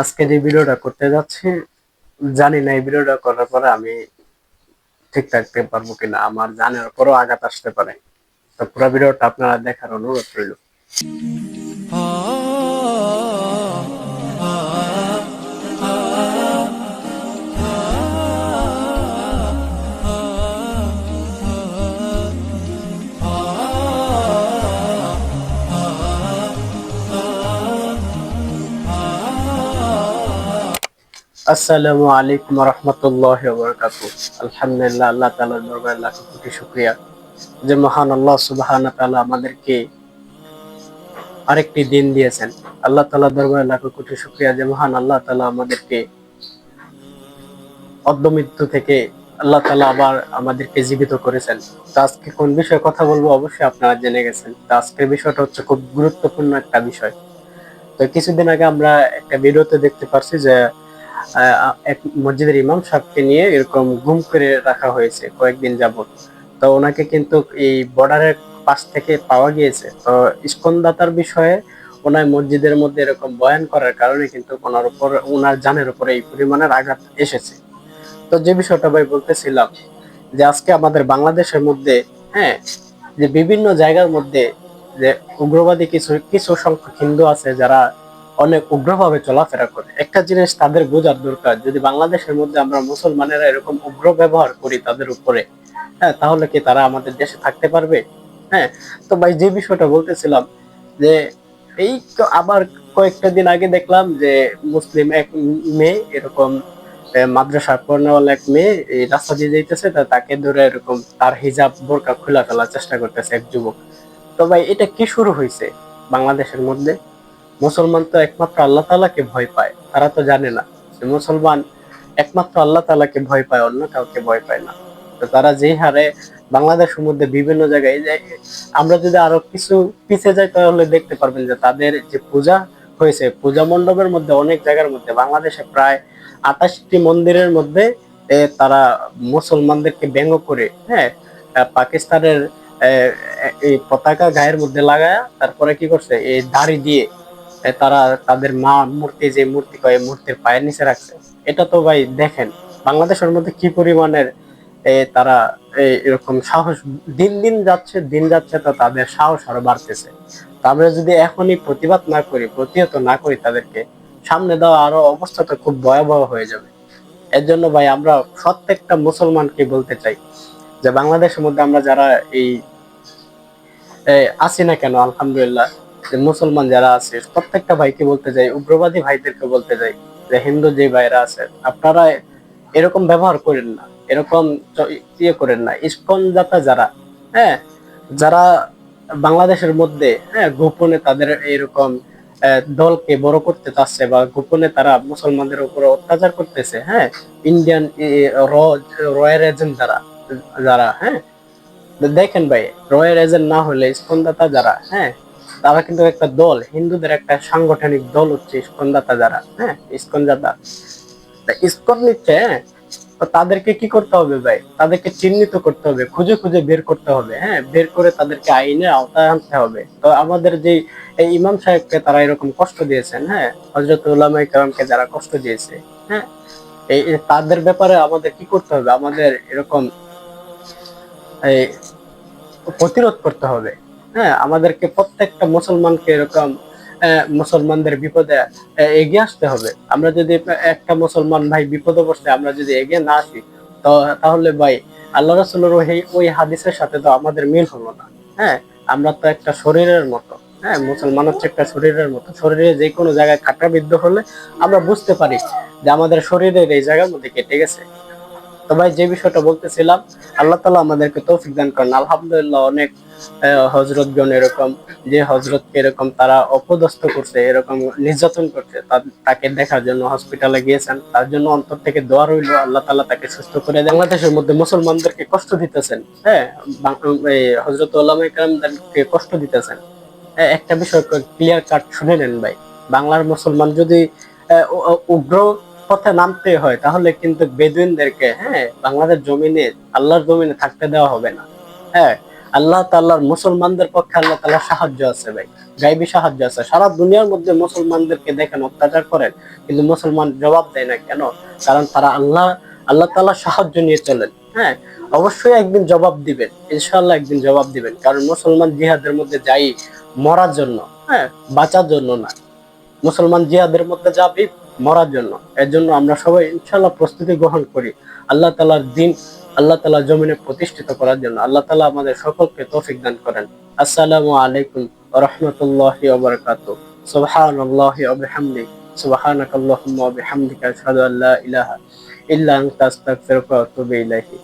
আজকে যে ভিডিওটা করতে যাচ্ছি, জানি না এই ভিডিওটা করার পরে আমি ঠিক থাকতে পারব কিনা, আমার জানার পরও আঘাত আসতে পারে। তো পুরো ভিডিওটা আপনারা দেখার অনুরোধ রইল। আসসালামু আলাইকুম রহমতুল্লাহ আলহামদুলিল্লাহ, আল্লাহ তাআলার দরবারে লাখ কোটি শুকরিয়া। যে মহান আল্লাহ সুবহান তাআলা আমাদেরকে আরেকটি দিন দিয়েছেন। আল্লাহ তাআলার দরবারে লাখ কোটি শুকরিয়া। যে মহান আল্লাহ তাআলা আমাদেরকে অর্ধমৃত্যু থেকে আল্লাহ তাআলা আবার আমাদেরকে জীবিত করেছেন। তো আজকে কোন বিষয়ে কথা বলব অবশ্যই আপনারা জেনে গেছেন। তো আজকের বিষয়টা হচ্ছে খুব গুরুত্বপূর্ণ একটা বিষয়। তো কিছুদিন আগে আমরা একটা ভিডিওতে দেখতে পারছি যে এক মসজিদের ইমাম সাহেবকে নিয়ে এরকম গুম করে রাখা হয়েছে কয়েকদিন যাবত তো ওনাকে কিন্তু এই বর্ডারের পাশ থেকে পাওয়া গিয়েছে। তো ইস্কনদাতার বিষয়ে ওনার মসজিদের মধ্যে এরকম বয়ান করার কারণে কিন্তু ওনার উপর, ওনার জানের উপরে এই পরিমাণের আঘাত এসেছে। তো যে বিষয়টা ভাই বলতেছিলাম যে আজকে আমাদের বাংলাদেশের মধ্যে হ্যাঁ যে বিভিন্ন জায়গার মধ্যে যে উগ্রবাদী কিছু কিছু সংখ্যক হিন্দু আছে যারা অনেক উগ্রভাবে চলাফেরা করে। একটা জিনিস তাদের বোঝার দরকার, যদি বাংলাদেশের মধ্যে আমরা মুসলমানেরা এরকম উগ্র ব্যবহার করি তাদের উপরে হ্যাঁ তাহলে কি তারা আমাদের দেশে থাকতে পারবে? হ্যাঁ তো ভাই, যে বিষয়টা বলতেছিলাম যে এই তো আবার কয়েকটা দিন আগে দেখলাম যে মুসলিম এক মেয়ে, এরকম মাদ্রাসা পড়নেওয়ালা এক মেয়ে, এই রাস্তা দিয়ে যাইতেছে, তা তাকে ধরে এরকম তার হিজাব বোরকা খোলা ফেলার চেষ্টা করতেছে এক যুবক। তো ভাই, এটা কি শুরু হয়েছে বাংলাদেশের মধ্যে? মুসলমান তো একমাত্র আল্লাহ তালাকে ভয় পায়। তারা তো জানে না যে মুসলমান একমাত্র আল্লাহ তালাকে ভয় পায়, অন্য কাউকে ভয় পায় না। তো তারা যে হারে বাংলাদেশের মধ্যে বিভিন্ন জায়গায় যে আমরা যদি আরও কিছু পিছিয়ে যাই, তাহলে দেখতে পারবেন যে তাদের যে পূজা হয়েছে, পূজা মণ্ডপের মধ্যে অনেক জায়গার মধ্যে বাংলাদেশে প্রায় আঠাশটি মন্দিরের মধ্যে তারা মুসলমানদেরকে ব্যঙ্গ করে হ্যাঁ পাকিস্তানের এই পতাকা গায়ের মধ্যে লাগায় তারপরে কি করছে? এই দাড়ি দিয়ে তারা তাদের মা মূর্তি যে মূর্তি কয় মূর্তির পায়ের নিচে রাখছে। এটা তো ভাই দেখেন, বাংলাদেশের মধ্যে কি পরিমাণের তারা এরকম সাহস, দিন দিন যাচ্ছে দিন যাচ্ছে তো তাদের সাহস আরও বাড়তেছে। তো আমরা যদি এখনই প্রতিবাদ না করি, প্রতিহত না করি তাদেরকে, সামনে দেওয়া আরও অবস্থা তো খুব ভয়াবহ হয়ে যাবে। এর জন্য ভাই আমরা প্রত্যেকটা মুসলমানকে বলতে চাই যে বাংলাদেশের মধ্যে আমরা যারা এই আছি না কেন, আলহামদুলিল্লাহ যে মুসলমান যারা আছে, প্রত্যেকটা ভাইকে বলতে চাই উগ্রবাদী ভাইদেরকে বলতে চাই যে হিন্দু যে ভাইরা আছে, আপনারা এরকম ব্যবহার করেন না, এরকম ইয়ে করেন না। ইস্কন জাতা যারা হ্যাঁ যারা বাংলাদেশের মধ্যে হ্যাঁ গোপনে তাদের এরকম দলকে বড় করতে চাচ্ছে বা গোপনে তারা মুসলমানদের উপর অত্যাচার করতেছে হ্যাঁ ইন্ডিয়ান রয়্যাল এজেন্ট যারা যারা হ্যাঁ দেখেন ভাই রয়্যাল এজেন্ট না হলে স্পন্দদাতা যারা হ্যাঁ তারা কিন্তু একটা দল, হিন্দুদের একটা সাংগঠনিক দল হচ্ছে স্কন্দাতা যারা হ্যাঁ স্কন্দাতা স্কন নিচ্ছে তাদেরকে কি করতে হবে ভাই? তাদেরকে চিহ্নিত করতে হবে, খুঁজে খুঁজে বের করতে হবে হ্যাঁ বের করে তাদেরকে আইনের আওতায় আনতে হবে। তো আমাদের যে এই ইমাম সাহেবকে তারা এরকম কষ্ট দিয়েছেন হ্যাঁ হজরত উল্লামাই কালামকে যারা কষ্ট দিয়েছে হ্যাঁ এই তাদের ব্যাপারে আমাদের কি করতে হবে? আমাদের এরকম এই প্রতিরোধ করতে হবে। হ্যাঁ আমাদেরকে প্রত্যেকটা মুসলমানকে এরকম মুসলমানদের বিপদে এগিয়ে আসতে হবে। আমরা যদি একটা মুসলমান ভাই বিপদে পড়ছে, আমরা যদি এগিয়ে না আসি, তো তাহলে ভাই, আল্লাহ রসুলের ওই হাদিসের সাথে তো আমাদের মিল হলো না। হ্যাঁ আমরা তো একটা শরীরের মতো হ্যাঁ মুসলমান হচ্ছে একটা শরীরের মতো। শরীরে যে কোনো জায়গায় কাটা বিদ্ধ হলে আমরা বুঝতে পারি যে আমাদের শরীরের এই জায়গার মধ্যে কেটে গেছে। তো ভাই, যে বিষয়টা বলতেছিলাম, আল্লাহ তালা আমাদেরকে তৌফিক দান করেন। আলহামদুলিল্লাহ, অনেক হজরত জন এরকম, যে হজরতকে এরকম তারা অপদস্থ করছে, এরকম নির্যাতন করছে তাকে দেখার জন্য হসপিটালে গিয়েছেন। তার জন্য অন্তর থেকে দোয়া রইল, আল্লাহ তালা তাকে সুস্থ করে। বাংলাদেশের মধ্যে মুসলমানদেরকে কষ্ট দিতেছেন হ্যাঁ? এই হজরত কালামদেরকে কষ্ট দিতেছেন। একটা বিষয় ক্লিয়ার কাট শুনে নেন ভাই। বাংলার মুসলমান যদি উগ্র পথে নামতে হয়, তাহলে কিন্তু বেদুইনদেরকে হ্যাঁ বাংলাদেশ জমিনে, আল্লাহর জমিনে থাকতে দেওয়া হবে না। হ্যাঁ আল্লাহ তাল্লাহর মুসলমানদের পক্ষে আল্লাহ তাল্লাহ সাহায্য আছে ভাই, গাইবি সাহায্য আছে। সারা দুনিয়ার মধ্যে মুসলমানদেরকে দেখেন, অত্যাচার করেন, কিন্তু মুসলমান জবাব দেয় না কেন? কারণ তারা আল্লাহ আল্লাহ তাল্লাহ সাহায্য নিয়ে চলেন হ্যাঁ। অবশ্যই একদিন জবাব দিবেন ইনশাল্লাহ একদিন জবাব দিবেন, কারণ মুসলমান জিহাদের মধ্যে যাই মরার জন্য হ্যাঁ বাঁচার জন্য না। মুসলমান জিহাদের মধ্যে যাবে মরার জন্য। এর জন্য আমরা সবাই ইনশাল্লাহ প্রস্তুতি গ্রহণ করি আল্লাহ তালার দিন, আল্লাহ তালা জমিনে প্রতিষ্ঠিত করার জন্য। আল্লাহ তালা আমাদের সকলকে তৌফিক দান করেন। আসসালামু আলাইকুম রহমতুল্লাহি ওবরকাত সুবহান আল্লাহি ওবিহামদি সুবহানাক ওয়া আশহাদু আল্লা ইলাহা ইল্লা আনতা। আস্তাগফিরুকা ওয়া আতুবু ইলাইহি।